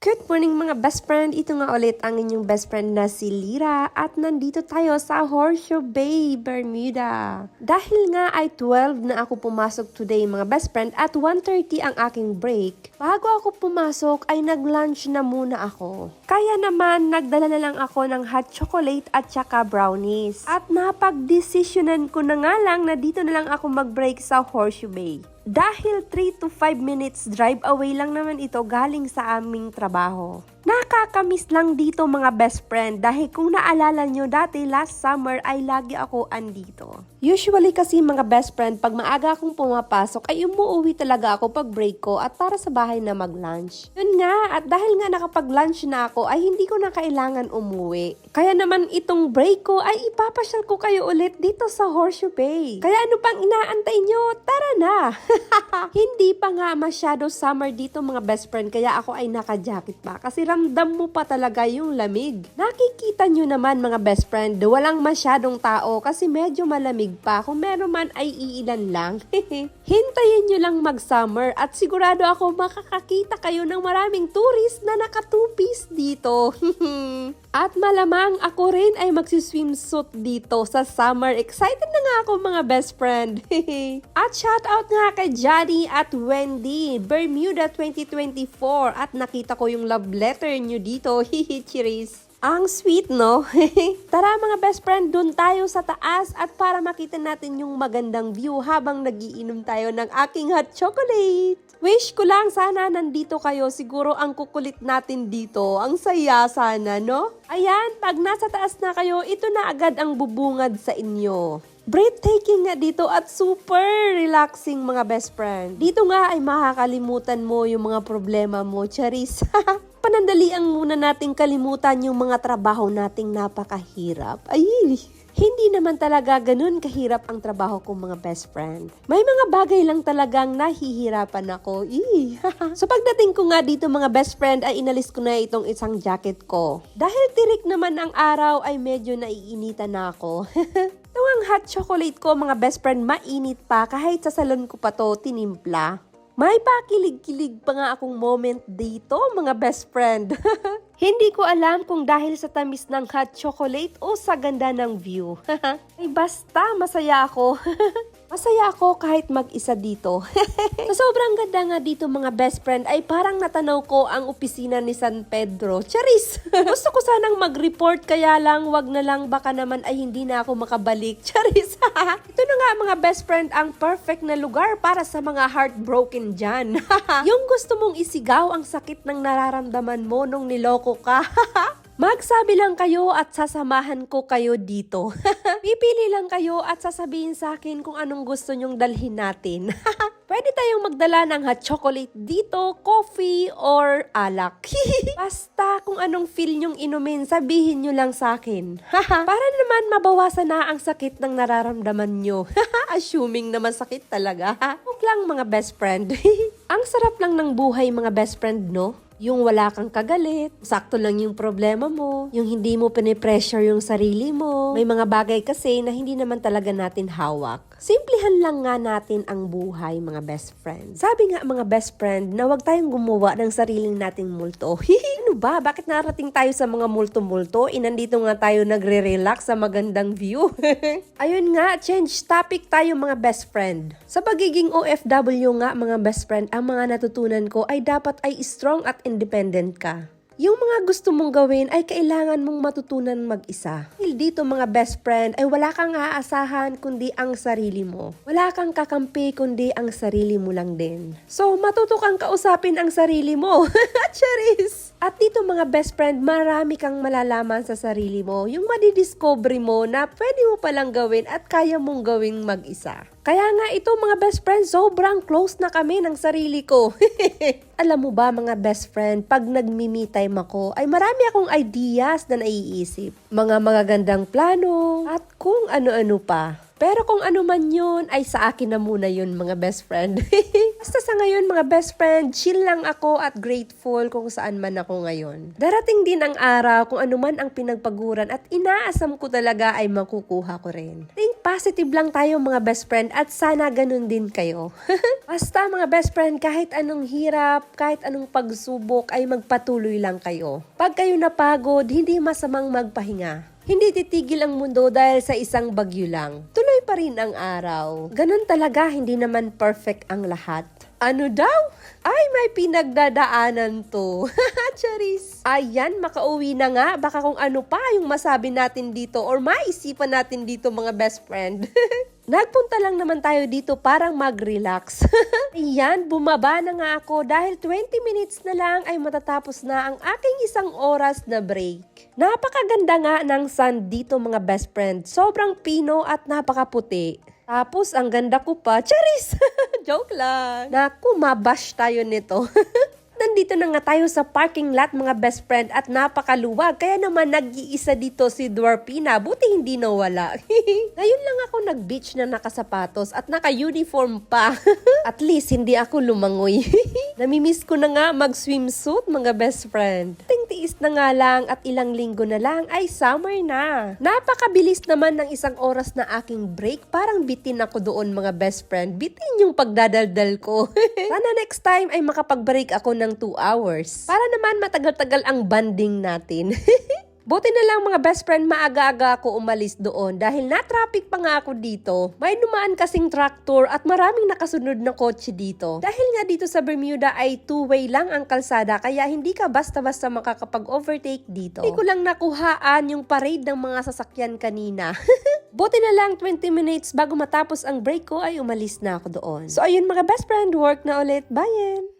Good morning mga best friend! Ito nga ulit ang inyong best friend na si Lira at nandito tayo sa Horseshoe Bay, Bermuda. Dahil nga ay 12 na ako pumasok today mga best friend at 1.30 ang aking break. Bago ako pumasok ay nag-lunch na muna ako. Kaya naman nagdala na lang ako ng hot chocolate at saka brownies. At napag-desisyonan ko na nga lang na dito na lang ako mag-break sa Horseshoe Bay. Dahil 3 to 5 minutes drive away lang naman ito galing sa aming trabaho. Nakakamiss lang dito mga best friend dahil kung naalala nyo dati last summer ay lagi ako andito. Usually kasi mga best friend pag maaga akong pumapasok ay umuwi talaga ako pag break ko at para sa bahay na mag-lunch. Yun nga at dahil nga nakapag-lunch na ako ay hindi ko na kailangan umuwi. Kaya naman itong break ko ay ipapasyal ko kayo ulit dito sa Horseshoe Bay. Kaya ano pang inaantay nyo? Tara na! Hindi pa nga masyado summer dito mga best friend kaya ako ay naka-jacket pa kasi ramdam mo pa talaga yung lamig. Nakikita nyo naman mga best friend, walang masyadong tao kasi medyo malamig pa. Kung meron man ay iilan lang. Hintayin nyo lang mag-summer at sigurado ako makakakita kayo ng maraming tourist na naka-two-piece dito. At malamang ako rin ay magsiswimsuit dito sa summer. Excited na nga ako mga best friend. at shout out nga kay Johnny at Wendy, Bermuda 2024. At nakita ko yung love letter nyo dito. Hihi, chiris. Ang sweet, no? Tara mga best friend, dun tayo sa taas at para makita natin yung magandang view habang nagiinom tayo ng aking hot chocolate. Wish ko lang sana nandito kayo. Siguro ang kukulit natin dito. Ang saya sana, no? Ayan, pag nasa taas na kayo, ito na agad ang bubungad sa inyo. Breathtaking nga dito at super relaxing mga best friend. Dito nga ay makakalimutan mo yung mga problema mo, Charis. Panandaliang muna nating kalimutan yung mga trabaho nating napakahirap. Ay, hindi naman talaga ganun kahirap ang trabaho ko mga best friend. May mga bagay lang talagang nahihirapan ako. Ih. so pagdating ko nga dito mga best friend ay inalis ko na itong isang jacket ko. Dahil tirik naman ang araw ay medyo naiinitan na ako. Ito ang hot chocolate ko mga best friend mainit pa kahit sa salon ko pa to tinimpla. May pakilig-kilig pa nga akong moment dito, mga best friend. Hindi ko alam kung dahil sa tamis ng hot chocolate o sa ganda ng view. Ay basta, masaya ako. Masaya ako kahit mag-isa dito. sa sobrang ganda nga dito mga best friend ay parang natanaw ko ang opisina ni San Pedro. Charis! Gusto ko sanang mag-report kaya lang wag na lang baka naman ay hindi na ako makabalik. Charis! Ito na nga mga best friend ang perfect na lugar para sa mga heartbroken dyan. Yung gusto mong isigaw ang sakit ng nararamdaman mo nung niloko ka. Magsabi lang kayo at sasamahan ko kayo dito. Pipili lang kayo at sasabihin sa akin kung anong gusto nyong dalhin natin. Pwede tayong magdala ng hot chocolate dito, coffee, or alak. Basta kung anong feel nyong inumin, sabihin nyo lang sa akin. Para naman mabawasan na ang sakit ng nararamdaman nyo. Assuming naman sakit talaga. Huwag lang mga best friend. ang sarap lang ng buhay mga best friend, no? Yung wala kang kagalit, sakto lang yung problema mo, yung hindi mo pinipressure yung sarili mo. May mga bagay kasi na hindi naman talaga natin hawak. Simplihan lang nga natin ang buhay, mga best friend. Sabi nga mga best friend na huwag tayong gumawa ng sariling nating multo. ano ba? Bakit narating tayo sa mga multo-multo? Inandito nga tayo nagre-relax sa magandang view. Ayun nga, change topic tayo mga best friend. Sa pagiging OFW nga mga best friend, ang mga natutunan ko ay dapat ay strong at independent ka. Yung mga gusto mong gawin ay kailangan mong matutunan mag-isa. Dito mga best friend ay wala kang aasahan kundi ang sarili mo. Wala kang kakampi kundi ang sarili mo lang din. So matuto kang kausapin ang sarili mo. Charis! At dito mga best friend, marami kang malalaman sa sarili mo. Yung madidiscover mo na pwede mo palang gawin at kaya mong gawing mag-isa. Kaya nga ito mga best friend, sobrang close na kami ng sarili ko. Alam mo ba mga best friend, pag nagmi-me time ako, ay marami akong ideas na naiisip. Mga magagandang plano at kung ano-ano pa. Pero kung ano man yun, ay sa akin na muna yun mga best friend. Basta sa ngayon mga best friend, chill lang ako at grateful kung saan man ako ngayon. Darating din ang araw kung ano man ang pinagpaguran at inaasam ko talaga ay makukuha ko rin. Think positive lang tayo mga best friend at sana ganun din kayo. Basta mga best friend, kahit anong hirap, kahit anong pagsubok ay magpatuloy lang kayo. Pag kayo napagod, hindi masamang magpahinga. Hindi titigil ang mundo dahil sa isang bagyo lang. Tuloy pa rin ang araw. Ganun talaga, hindi naman perfect ang lahat. Ano daw? Ay, may pinagdadaanan to. Charis. Ayan, makauwi na nga. Baka kung ano pa yung masabi natin dito or maisipan natin dito mga best friend. Nagpunta lang naman tayo dito parang mag-relax. Ayan, bumaba na nga ako dahil 20 minutes na lang ay matatapos na ang aking isang oras na break. Napakaganda nga ng sun dito mga best friend. Sobrang pino at napakaputi. Tapos, ang ganda ko pa. Charis! Joke lang. Naku, mabash tayo nito. Nandito na nga tayo sa parking lot mga best friend at napakaluwag. Kaya naman nag-iisa dito si Dwarpina. Buti hindi nawala. Ngayon lang ako nag-beach na nakasapatos at naka-uniform pa. at least hindi ako lumangoy. Namimiss ko na nga mag-swimsuit mga best friend. Tingtiis na nga lang at ilang linggo na lang ay summer na. Napakabilis naman ng isang oras na aking break. Parang bitin ako doon mga best friend. Bitin yung pagdadaldal ko. Sana next time ay makapag-break ako ng 2 hours. Para naman matagal-tagal ang banding natin. Buti na lang mga best friend, maaga-aga ako umalis doon dahil na-traffic pa nga ako dito. May dumaan kasing tractor at maraming nakasunod na kotse dito. Dahil nga dito sa Bermuda ay two-way lang ang kalsada kaya hindi ka basta-basta makakapag-overtake dito. Hindi ko lang nakuhaan yung parade ng mga sasakyan kanina. Buti na lang 20 minutes bago matapos ang break ko ay umalis na ako doon. So ayun mga best friend, work na ulit. Bye!